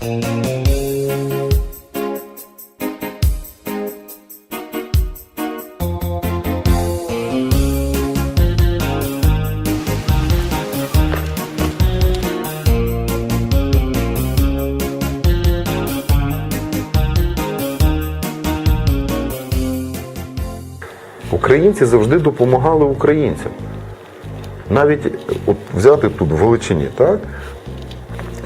Українці завжди допомагали українцям. Навіть от взяти тут в Величині, так?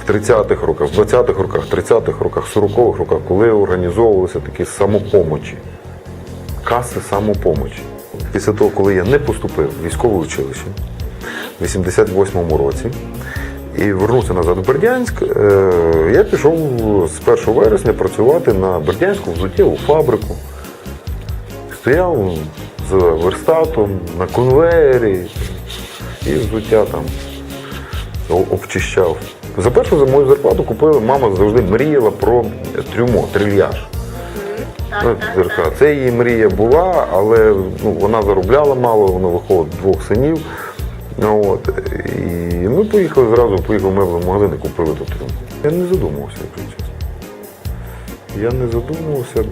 В 30-х роках, в 20-х роках, 30-х роках, 40-х роках, коли організовувалися такі самопомочі, каси самопомочі. Після того, коли я не поступив в військове училище в 88-му році і вернувся назад в Бердянськ, е, я пішов з 1 вересня працювати на Бердянську взуттєву фабрику. Стояв з верстатом на конвеєрі і взуття там обчищав. За першу за мою зарплату купили, мама завжди мріяла про трюмо, трильяж. Ну. Це її мрія була, але ну, вона заробляла мало, вона виходить двох синів. Ну, от, і ми поїхали зразу, поїхали в меблевий магазин і купили ту трюмо. Я не задумувався, якщо чесно. Я не задумувався.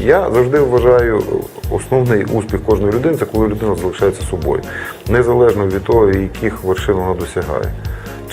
Я завжди вважаю, основний успіх кожної людини це коли людина залишається собою, незалежно від того, яких вершин вона досягає.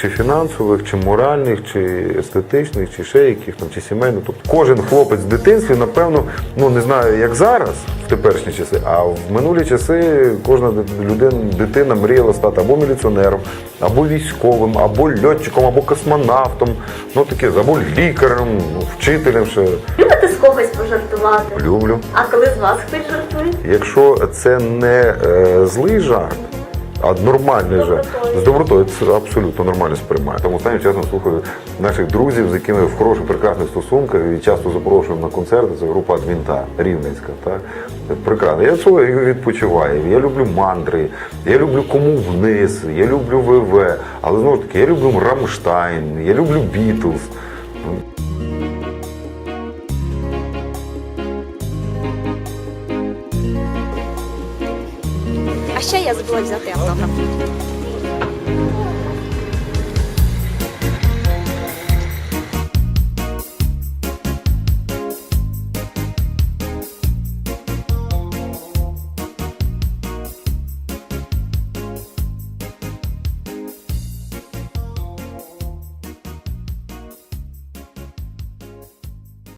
Чи фінансових, чи моральних, чи естетичних, чи ще яких там, чи сімейних. Тобто кожен хлопець в дитинстві, напевно, ну не знаю, як зараз, в теперішні часи, а в минулі часи кожна людина, дитина мріяла стати або міліціонером, або військовим, або льотчиком, або космонавтом, ну таке, або лікарем, ну, вчителем ще. Любите з когось пожартувати? Люблю. А коли з вас хтось жартує? Якщо це не е, злий жарт, а нормальний добротою. з добротою це абсолютно нормально сприймаю. Тому останнім часом слухаю наших друзів, з якими в хороших, прекрасних стосунках і часто запрошуємо на концерти. Це група Адвінта Рівненська. Так? Прекрасно. Я цього відпочиваю. Я люблю мандри, я люблю кому вниз, я люблю ВВ. Але знову ж таки, я люблю Рамштайн, я люблю Бітлз. Ще я забула взяти автограф.